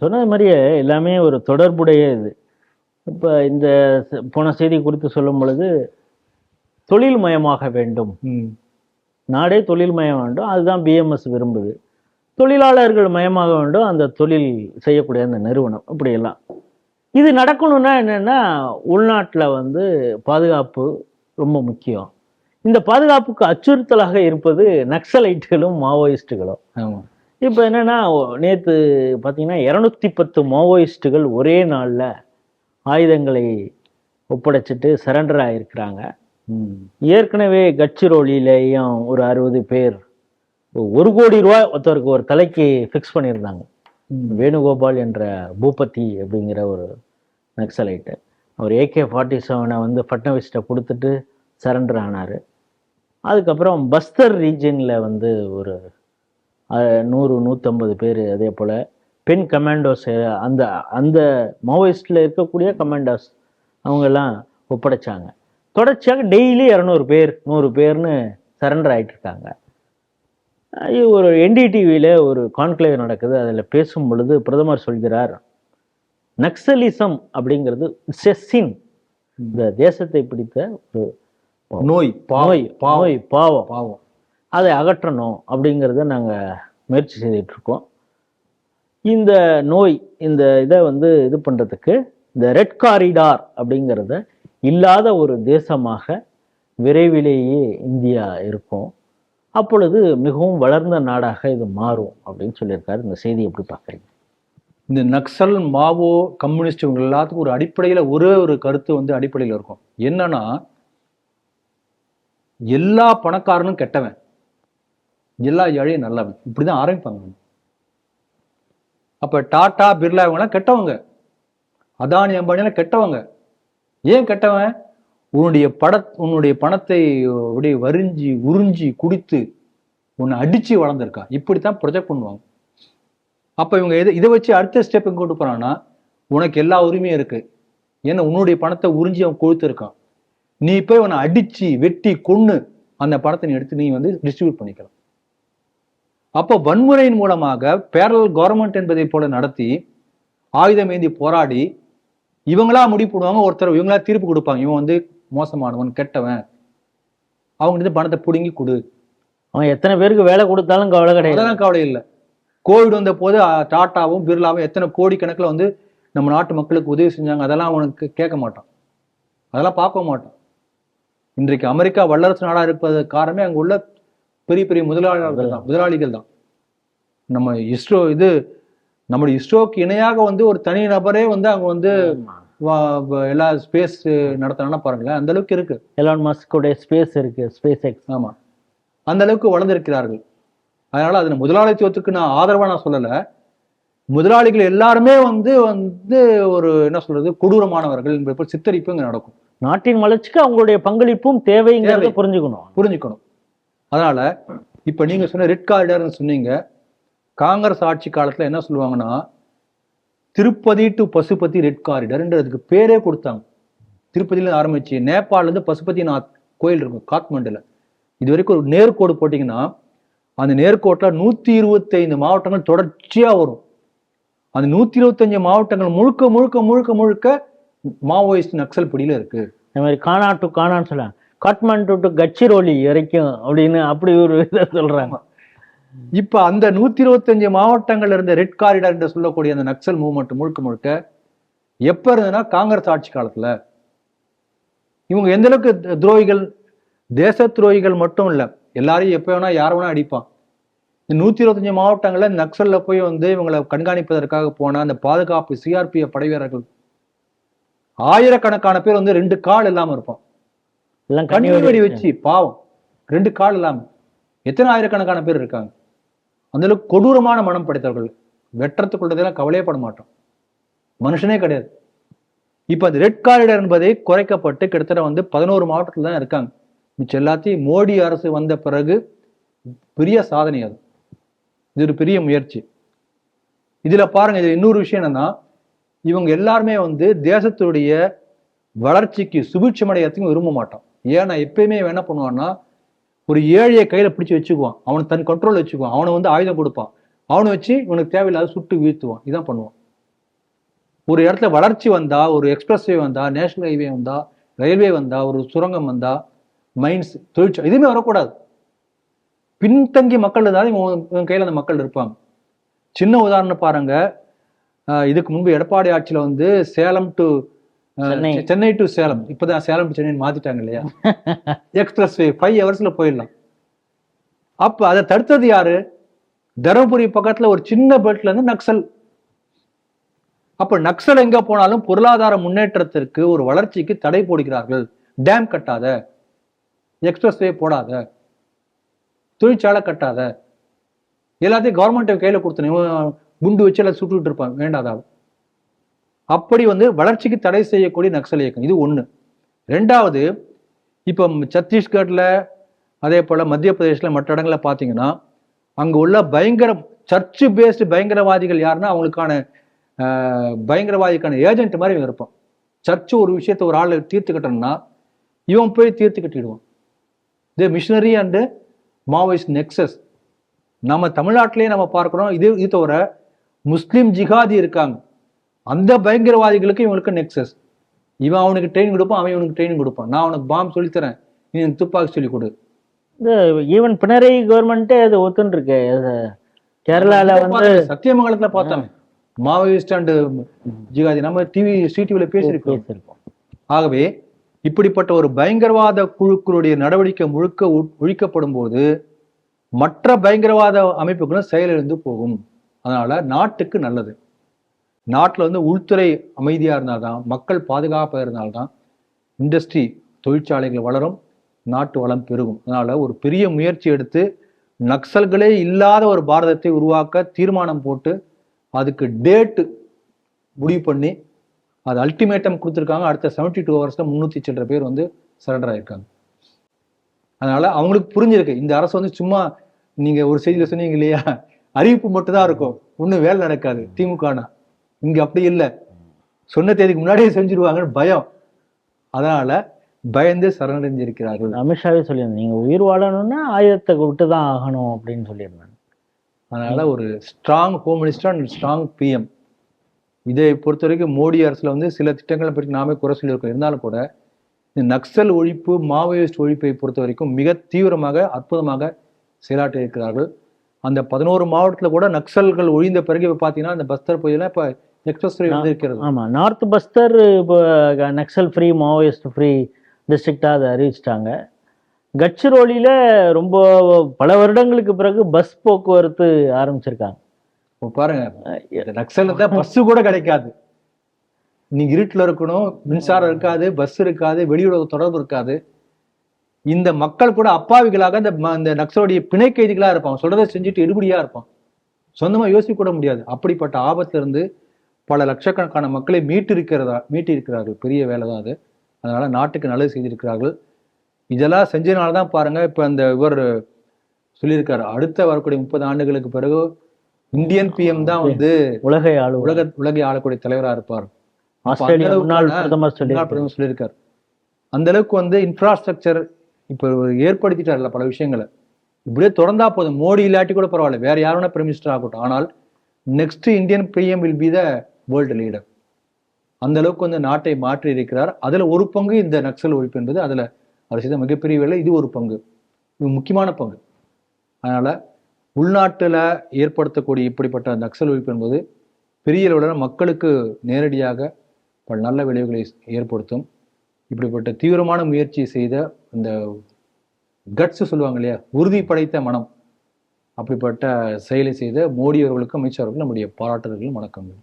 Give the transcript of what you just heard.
சொன்னது மாதிரியே எல்லாமே ஒரு தொடர்புடைய இது. இப்போ இந்த போன செய்தி குறித்து சொல்லும் பொழுது தொழில் மயமாக வேண்டும் நாடே தொழில் மயம் வேண்டும். அதுதான் பிஎம்எஸ் விரும்புது. தொழிலாளர்கள் மயமாக வேண்டும். அந்த தொழில் செய்யக்கூடிய அந்த நிறுவனம் இப்படியெல்லாம். இது நடக்கணும்னா என்னன்னா உள்நாட்டில் வந்து பாதுகாப்பு ரொம்ப முக்கியம். இந்த பாதுகாப்புக்கு அச்சுறுத்தலாக இருப்பது நக்சலைட்டுகளும் மாவோயிஸ்ட்டுகளும் ஆமா. இப்போ என்னன்னா நேற்று பார்த்தீங்கன்னா இரநூத்தி பத்து மாவோயிஸ்ட்டுகள் ஒரே நாளில் ஆயுதங்களை ஒப்படைச்சிட்டு சரண்டர் ஆகிருக்கிறாங்க ஏற்கனவே கட்சிரோலியிலேயும் ஒரு அறுபது பேர் ஒரு கோடி ரூபாய் ஒருத்தருக்கு ஒரு தலைக்கு ஃபிக்ஸ் பண்ணியிருந்தாங்க. வேணுகோபால் என்ற பூபதி அப்படிங்கிற ஒரு நக்சலைட்டு. அவர் ஏகே ஃபார்ட்டி செவனை வந்து ஃபட்னவிஸ்ட்டை கொடுத்துட்டு சரண்டர் ஆனார். அதுக்கப்புறம் பஸ்தர் ரீஜனில் வந்து ஒரு நூறு நூற்றம்பது பேர் அதே போல். பெண் கமாண்டோஸ் அந்த அந்த மாவோயிஸ்டில் இருக்கக்கூடிய கமாண்டோஸ் அவங்கெல்லாம் ஒப்படைச்சாங்க. தொடர்ச்சியாக டெய்லி இரநூறு பேர் நூறு பேர்னு சரண்டர் ஆயிட்டு இருக்காங்க ஒரு என்டிடிவியில் ஒரு கான்க்ளேவ் நடக்குது. அதில் பேசும் பொழுது பிரதமர் சொல்கிறார் நக்சலிசம் அப்படிங்கிறது செஸ்ஸின் இந்த தேசத்தை பிடித்த ஒரு நோய் பாவம். நோய் பாவம். பாவம். அதை அகற்றணும் அப்படிங்கிறத நாங்கள் முயற்சி செய்துட்ருக்கோம் இந்த நோய் இந்த இதை வந்து இது பண்ணுறதுக்கு இந்த ரெட் காரிடார் அப்படிங்கிறத இல்லாத ஒரு தேசமாக விரைவிலேயே இந்தியா இருக்கும். அப்பொழுது மிகவும் வளர்ந்த நாடாக இது மாறும் அப்படின்னு சொல்லியிருக்காரு. இந்த செய்தி எப்படி பார்க்குறீங்க? இந்த நக்சல் மாவோ கம்யூனிஸ்ட் இவங்க எல்லாத்துக்கும் ஒரு அடிப்படையில் ஒரே ஒரு கருத்து வந்து அடிப்படையில் இருக்கும். என்னன்னா எல்லா பணக்காரனும் கெட்டவன். எல்லா ஏழையும் நல்லவன். இப்படிதான் ஆரம்பிப்பாங்க. அப்ப டாடா பிர்லா இவங்கெல்லாம் கெட்டவங்க. அதானி அம்பானியெல்லாம் கெட்டவங்க. ஏன் கெட்டவன்? உன்னுடைய பட உன்னுடைய பணத்தை அப்படியே வரிஞ்சி உறிஞ்சி குடித்து உன்னை அடிச்சு வளர்ந்துருக்கான் இப்படித்தான் ப்ரொஜெக்ட் பண்ணுவாங்க. அப்ப இவங்க இதை இதை வச்சு அடுத்த ஸ்டெப் கொண்டு போறான்னா உனக்கு எல்லா உரிமையும் இருக்கு. ஏன்னா உன்னுடைய பணத்தை உறிஞ்சி அவன் கொடுத்துருக்கான் நீ போய் உன்னை அடிச்சு வெட்டி கொன்னு அந்த பணத்தை நீ எடுத்து நீ வந்து டிஸ்ட்ரிபியூட் பண்ணிக்கலாம். அப்போ வன்முறையின் மூலமாக பேரல் கவர்மெண்ட் என்பதை போல நடத்தி ஆயுதம் ஏந்தி போராடி இவங்களா முடிவு போடுவாங்க ஒருத்தர் இவங்களா தீர்ப்பு கொடுப்பாங்க. இவன் வந்து மோசமானவன் கெட்டவன். அவங்க பணத்தை பிடுங்கி கொடு. அவன் எத்தனை பேருக்கு வேலை கொடுத்தாலும் கவலை கிடையாது. அதெல்லாம் கவலை இல்லை. கோவிட் வந்த போது டாட்டாவும் பிர்லாவும் எத்தனை கோடி கணக்குல வந்து நம்ம நாட்டு மக்களுக்கு உதவி செஞ்சாங்க அதெல்லாம் அவனுக்கு கேட்க மாட்டான். அதெல்லாம் பார்க்க மாட்டான். இன்றைக்கு அமெரிக்கா வல்லரசு நாடா இருப்பதற்கு காரணமே அங்க உள்ள பெரிய பெரிய முதலாளிகள் தான் முதலாளிகள் தான். நம்ம இஸ்ரோ இது நம்முடைய இஸ்ரோக்கு இணையாக வந்து ஒரு தனி நபரே வந்து அங்க வந்து எல்லா ஸ்பேஸ் நடத்தினா பாருங்களேன் அந்த அளவுக்கு இருக்கு. எலான் மஸ்கோடைய ஸ்பேஸ் இருக்கு ஸ்பேஸ் எக்ஸ் ஆமா. அந்த அளவுக்கு வளர்ந்திருக்கிறார்கள். அதனால அது முதலாளித்துவத்துக்கு நான் ஆதரவா நான் சொல்லல. முதலாளிகள் எல்லாருமே வந்து வந்து ஒரு என்ன சொல்றது கொடூரமானவர்கள் என்பது சித்தரிப்பு இங்க நடக்கும். நாட்டின் வளர்ச்சிக்கு அவங்களுடைய பங்களிப்பும் தேவைங்கிறத தேவை. புரிஞ்சுக்கணும். புரிஞ்சுக்கணும். அதனால் இப்போ நீங்கள் சொன்ன ரெட் காரிடர்னு சொன்னீங்க காங்கிரஸ் ஆட்சி காலத்தில் என்ன சொல்லுவாங்கன்னா Tirupati to Pashupati red corridor பேரே கொடுத்தாங்க. திருப்பதியிலேருந்து ஆரம்பிச்சு நேபாளிலேருந்து பசுபதிநாத் கோயில் இருக்கும் காத்மண்டில். இது வரைக்கும் ஒரு நேர்கோடு போட்டிங்கன்னா அந்த நேர்கோட்டில் நூற்றி இருபத்தைந்து மாவட்டங்கள் தொடர்ச்சியாக வரும். அந்த நூற்றி இருபத்தஞ்சு மாவட்டங்கள் முழுக்க முழுக்க முழுக்க முழுக்க மாவோயிஸ்ட் நக்சல் பிடியில் இருக்குது இந்த மாதிரி கானா டு கானான்னு சொல்லலாம் காட்மாண்டு டு கட்சிரோலி வரைக்கும் அப்படின்னு அப்படி ஒரு இதை சொல்றாங்க. இப்ப அந்த நூத்தி இருபத்தஞ்சு மாவட்டங்கள்ல இருந்த ரெட் காரிடார் என்று சொல்லக்கூடிய அந்த நக்சல் மூவ்மெண்ட் முழுக்க முழுக்க எப்ப இருந்ததுன்னா காங்கிரஸ் ஆட்சி காலத்துல. இவங்க எந்த அளவுக்கு துரோகிகள் தேச துரோகிகள் மட்டும் இல்லை எல்லாரையும் எப்ப வேணா யார வேணா அடிப்பான். இந்த நூத்தி இருபத்தஞ்சு மாவட்டங்கள்ல நக்சல்ல போய் வந்து இவங்களை கண்காணிப்பதற்காக போன அந்த பாதுகாப்பு சிஆர்பிஎஃப் படை வீரர்கள் ஆயிரக்கணக்கான பேர் வந்து ரெண்டு கால் இல்லாம இருப்பான். எல்லாம் கண்ணீர் வெடி வச்சு. பாவம். ரெண்டு கால் இல்லாம எத்தனை ஆயிரக்கணக்கான பேர் இருக்காங்க. அந்த அளவுக்கு கொடூரமான மனம் படைத்தவர்கள். வெட்டுறதுக்குள்ளதெல்லாம் கவலையே பட மாட்டோம். மனுஷனே கிடையாது. இப்ப அந்த ரெட் காரிடர் என்பதை குறைக்கப்பட்டு கிட்டத்தட்ட வந்து பதினோரு மாவட்டத்துல தான் இருக்காங்க. மிச்சம் எல்லாத்தையும் மோடி அரசு வந்த பிறகு பெரிய சாதனை அது. இது ஒரு பெரிய முயற்சி. இதுல பாருங்க இது இன்னொரு விஷயம் என்னன்னா இவங்க எல்லாருமே வந்து தேசத்துடைய வளர்ச்சிக்கு சுபிட்சமடையத்துக்கும் விரும்ப மாட்டான் ஏன்னா எப்பயுமே இவன் என்ன பண்ணுவான்னா ஒரு ஏழையை கையில் பிடிச்சி வச்சுக்குவான். அவனை தன் கண்ட்ரோல் வச்சுக்குவான். அவனை வந்து ஆயுதம் கொடுப்பான். அவனை வச்சு இவனுக்கு தேவையில்லாத சுட்டு வீழ்த்துவான். இதான் பண்ணுவான். ஒரு இடத்துல வளர்ச்சி வந்தா ஒரு எக்ஸ்பிரஸ்வே வந்தா நேஷனல் ஹைவே வந்தா ரயில்வே வந்தா ஒரு சுரங்கம் வந்தா மைன்ஸ் தொழிற்சாலை எதுவுமே வரக்கூடாது. பின்தங்கிய மக்கள் இருந்தாலும் இவன் கையில் அந்த மக்கள் இருப்பாங்க. சின்ன உதாரணம் பாருங்க. இதுக்கு முன்பு எடப்பாடி ஆட்சியில் வந்து சேலம் டு சென்னை. சென்னை டு சேலம். இப்பதான் சேலம் டு சென்னை மாத்திட்டாங்க இல்லையா? எக்ஸ்பிரஸ் வே ஃபைவ் ஹவர்ஸ்ல போயிடலாம். அப்ப அதை தடுத்தது யாரு? தருமபுரி பக்கத்துல ஒரு சின்ன பெல்ட்ல இருந்து நக்சல். அப்ப நக்சல் எங்க போனாலும் பொருளாதார முன்னேற்றத்திற்கு ஒரு வளர்ச்சிக்கு தடை போடுகிறார்கள். டேம் கட்டாத. எக்ஸ்பிரஸ் வே போடாத. தொழிற்சாலை கட்டாத. எல்லாத்தையும் கவர்மெண்ட் கையில கொடுத்தன குண்டு வச்சு எல்லாம் சுட்டுட்டு இருப்பான் வேண்டாதா அப்படி வந்து வளர்ச்சிக்கு தடை செய்யக்கூடிய நக்சல் இயக்கம். இது ஒன்று ரெண்டாவது இப்போ சத்தீஸ்கர்ல அதே போல் மத்திய பிரதேசில் மற்ற இடங்களில் பார்த்தீங்கன்னா அங்கே உள்ள பயங்கர சர்ச்சு பேஸ்டு பயங்கரவாதிகள் யாருன்னா அவங்களுக்கான பயங்கரவாதிக்கான ஏஜென்ட் மாதிரி இவங்க இருப்பான். சர்ச்சு ஒரு விஷயத்தை ஒரு ஆள் தீர்த்து கட்டணும்னா இவன் போய் தீர்த்து கட்டிடுவான் இது மிஷினரி அண்டு மாவோயிஸ்ட் நெக்ஸஸ் நம்ம தமிழ்நாட்டிலேயே நம்ம பார்க்குறோம் இது இது தவிர முஸ்லீம் ஜிகாதி இருக்காங்க. அந்த பயங்கரவாதிகளுக்கு இவங்களுக்கு நெக்ஸஸ் இவன் அவனுக்கு ட்ரெயின் கொடுப்பான் அவன் இவனுக்கு ட்ரெயின் கொடுப்பான். நான் அவனுக்கு பாம்பு சொல்லித்தரேன். நீ எனக்கு துப்பாக்கி சொல்லி கொடு. இந்த ஈவன் பினராயி கவர்மெண்ட்டே அது ஒத்துன்னு இருக்கு கேரளால வந்து சத்தியமங்கலத்துல பார்த்தோம். மாவோயிஸ்ட் அண்ட் ஜிகாதி நம்ம டிவி ஸ்ரீ டிவில பேசியிருக்கோம். ஆகவே இப்படிப்பட்ட ஒரு பயங்கரவாத குழுக்களுடைய நடவடிக்கை முழுக்க ஒழிக்கப்படும் போது மற்ற பயங்கரவாத அமைப்புகளும் செயலிழந்து போகும். அதனால நாட்டுக்கு நல்லது. நாட்டில் வந்து உள்துறை அமைதியாக இருந்தால் தான் மக்கள் பாதுகாப்பாக இருந்தால்தான் இண்டஸ்ட்ரி தொழிற்சாலைகள் வளரும் நாட்டு வளம் பெருகும். அதனால் ஒரு பெரிய முயற்சி எடுத்து நக்சல்களே இல்லாத ஒரு பாரதத்தை உருவாக்க தீர்மானம் போட்டு அதுக்கு டேட்டு முடிவு பண்ணி அது அல்டிமேட்டம் கொடுத்துருக்காங்க. அடுத்த செவன்டி டூ ஹவர்ஸில் முந்நூற்றி சில்லற பேர் வந்து சரண்டர் ஆயிருக்காங்க. அதனால் அவங்களுக்கு புரிஞ்சிருக்கு. இந்த அரசு வந்து சும்மா நீங்கள் ஒரு செய்தியில் சொன்னீங்க இல்லையா? அறிவிப்பு மட்டும்தான் இருக்கும். ஒன்றும் வேலை நடக்காது. திமுகனா. இங்க அப்படி இல்லை. சொன்ன தேதிக்கு முன்னாடியே செஞ்சிருவாங்கன்னு பயம். அதனால பயந்து சரணடைஞ்சிருக்கிறார்கள். அமித்ஷாவே சொல்லியிருந்தேன். நீங்க உயிர் வாழணும்னா ஆயுதத்தை விட்டு தான் ஆகணும் அப்படின்னு சொல்லியிருந்தாங்க அதனால ஒரு strong home minister and strong PM இதை பொறுத்த வரைக்கும் மோடி அரசுல வந்து சில திட்டங்களை பற்றி நாமே குறை சொல்லியிருக்கோம். இருந்தாலும் கூட இந்த நக்சல் ஒழிப்பு மாவோயிஸ்ட் ஒழிப்பை பொறுத்த வரைக்கும் மிக தீவிரமாக அற்புதமாக செயலாற்றி இருக்கிறார்கள். அந்த பதினோரு மாவட்டத்துல கூட நக்சல்கள் ஒழிந்த பிறகு இப்ப பாத்தீங்கன்னா அந்த பஸ்தர் பகுதியில இப்ப எக்ஸ்பிரஸ் வே வந்து இருக்கிறது ஆமா நார்த் பஸ்தர் இப்போ நக்சல் ஃப்ரீ மாவோயிஸ்ட் ஃப்ரீ டிஸ்ட்ரிக்டாக அதை அறிவிச்சிட்டாங்க. கட்சிரோலியில ரொம்ப பல வருடங்களுக்கு பிறகு பஸ் போக்குவரத்து ஆரம்பிச்சிருக்காங்க. பாருங்க இந்த நக்சல்ல பஸ் கூட கிடைக்காது. நீங்க இருட்டுல இருக்கணும் மின்சாரம் இருக்காது பஸ் இருக்காது வெளியுறவு தொடர்பு இருக்காது. இந்த மக்கள் கூட அப்பாவிகளாக இந்த இந்த நக்சலுடைய பிணை கைதிகளா இருப்பான். சொல்றதை செஞ்சுட்டு எடுபடியா இருப்பான். சொந்தமா யோசிக்க கூட முடியாது. அப்படிப்பட்ட ஆபத்துல இருந்து பல லட்சக்கணக்கான மக்களை மீட்டு இருக்கிறதா மீட்டு இருக்கிறார்கள் பெரிய வேலை தான் அது. அதனால நாட்டுக்கு நல்லது செய்திருக்கிறார்கள். இதெல்லாம் செஞ்சதுனால தான் பாருங்க இப்ப இந்த இவர் சொல்லியிருக்காரு. அடுத்த வரக்கூடிய முப்பது ஆண்டுகளுக்கு பிறகு இந்தியன் பிஎம் தான் வந்து உலகை ஆளும் உலக உலகை ஆளக்கூடிய தலைவரா இருப்பார். அந்த பிரதமர் சொல்லியிருக்காரு. அந்த அளவுக்கு வந்து இன்ஃப்ராஸ்ட்ரக்சர் இப்போ ஏற்படுத்திட்டார்ல பல விஷயங்களை. இப்படியே தொடர்ந்தா போதும். மோடி இல்லாட்டி கூட பரவாயில்ல. வேற யார் வேணா பிரைம் மினிஸ்டர் ஆகட்டும். ஆனால் next Indian PM will be the world leader அந்த அளவுக்கு வந்து நாட்டை மாற்றி இருக்கிறார் அதில் ஒரு பங்கு இந்த நக்சல் ஒழிப்பு என்பது அதில் அவர் செய்த மிகப்பெரிய வேலை இது ஒரு பங்கு. இது முக்கியமான பங்கு. அதனால் உள்நாட்டில் ஏற்படுத்தக்கூடிய இப்படிப்பட்ட நக்சல் ஒழிப்பு என்பது பெரிய அளவில் மக்களுக்கு நேரடியாக பல நல்ல விளைவுகளை ஏற்படுத்தும். இப்படிப்பட்ட தீவிரமான முயற்சி செய்த அந்த கட்ஸ் சொல்லுவாங்க இல்லையா? உறுதி படைத்த மனம். அப்படிப்பட்ட செயலை செய்த மோடி அவர்களுக்கும் அமித்ஷா அவர்களுக்கும் நம்முடைய பாராட்டுதல்களும் வணக்கங்கள்.